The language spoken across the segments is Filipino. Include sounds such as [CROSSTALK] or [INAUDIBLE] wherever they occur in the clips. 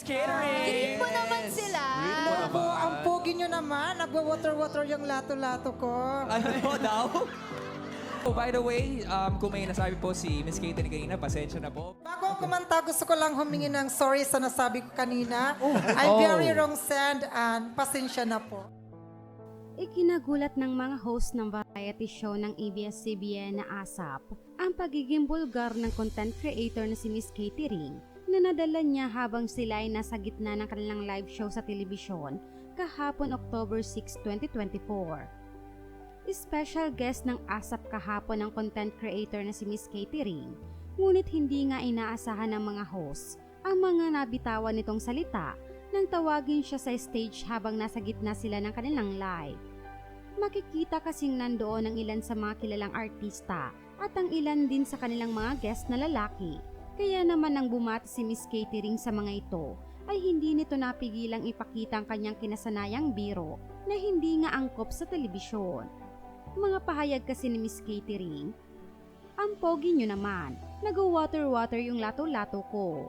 Miss Catering. Green po naman sila. Ako, ang pogi nyo naman. Nagwa-water-water yung lato-lato ko. Ano po daw? [LAUGHS] Oh, by the way, um, kung may nasabi po si Miss Catering kanina, pasensya na po. Bago ako kumanta, gusto ko lang humingi ng sorry sa nasabi ko kanina. I'm very wrong sand and pasensya na po. Ikinagulat ng mga host ng variety show ng ABS-CBN na ASAP ang pagiging bulgar ng content creator na si Miss Katie Ring na nadala niya habang sila ay nasa gitna ng kanilang live show sa telebisyon kahapon October 6, 2024. Special guest ng ASAP kahapon ang content creator na si Miss Katie Ring, ngunit hindi nga inaasahan ng mga host ang mga nabitawan nitong salita nang tawagin siya sa stage habang nasa gitna sila ng kanilang live. Makikita kasing nandoon ang ilan sa mga kilalang artista at ang ilan din sa kanilang mga guest na lalaki. Kaya naman nang bumati si Miss Katie Ring sa mga ito, ay hindi nito napigilang ipakita ang kanyang kinasanayang biro na hindi nga angkop sa telebisyon. Mga pahayag kasi ni Miss Katie Ring, Ang pogi nyo naman, nag-water-water yung lato-lato ko.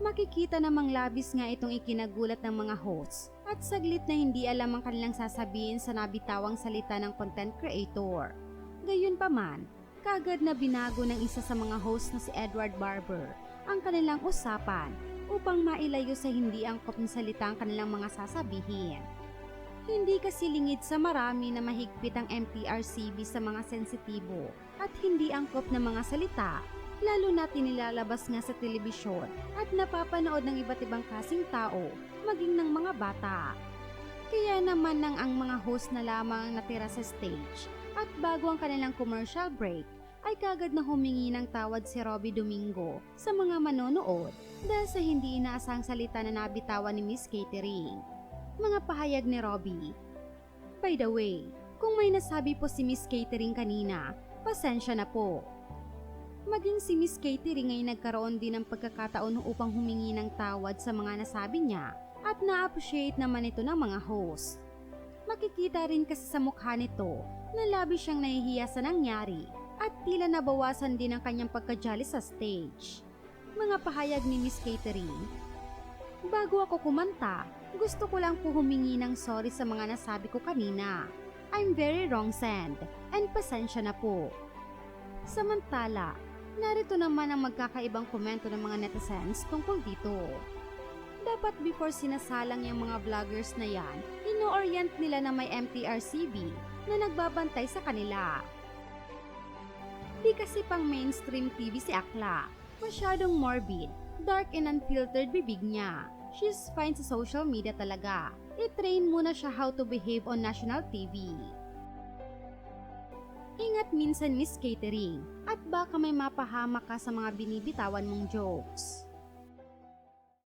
Makikita namang labis nga itong ikinagulat ng mga hosts at saglit na hindi alam ang kanilang sasabihin sa nabitawang salita ng content creator. Gayunpaman, kagad na binago ng isa sa mga host na si Edward Barber ang kanilang usapan upang mailayo sa hindi angkop na salita ang kanilang mga sasabihin. Hindi kasi lingid sa marami na mahigpit ang MTRCB sa mga sensitibo at hindi angkop na mga salita lalo na tinilalabas nga sa telebisyon at napapanood ng iba't ibang klaseng tao, maging ng mga bata. Kaya naman nang ang mga host na lamang ang natira sa stage at bago ang kanilang commercial break, ay kagad na humingi ng tawad si Robbie Domingo sa mga manonood dahil sa hindi inaasang salita na nabitawan ni Miss Catering. Mga pahayag ni Robbie. By the way, kung may nasabi po si Miss Catering kanina, pasensya na po. Maging si Miss Catering ay nagkaroon din ng pagkakataon upang humingi ng tawad sa mga nasabi niya at na-appreciate naman ito ng mga host. Makikita rin kasi sa mukha nito na labi siyang nahihiya sa nangyari at tila nabawasan din ang kanyang pagkajali sa stage. Mga pahayag ni Miss Catering Bago ako kumanta, gusto ko lang po humingi ng sorry sa mga nasabi ko kanina. I'm very wrong sand and pasensya na po. Samantala, narito naman ang magkakaibang komento ng mga netizens tungkol dito. Dapat before sinasalang yung mga vloggers na yan, ino-orient nila na may MTRCB na nagbabantay sa kanila. Di kasi pang mainstream TV si Akla. Masyadong morbid, dark and unfiltered bibig niya. She's fine sa social media talaga. I-train muna siya how to behave on national TV. Ingat minsan Miss Catering at baka may mapahamak ka sa mga binibitawan mong jokes.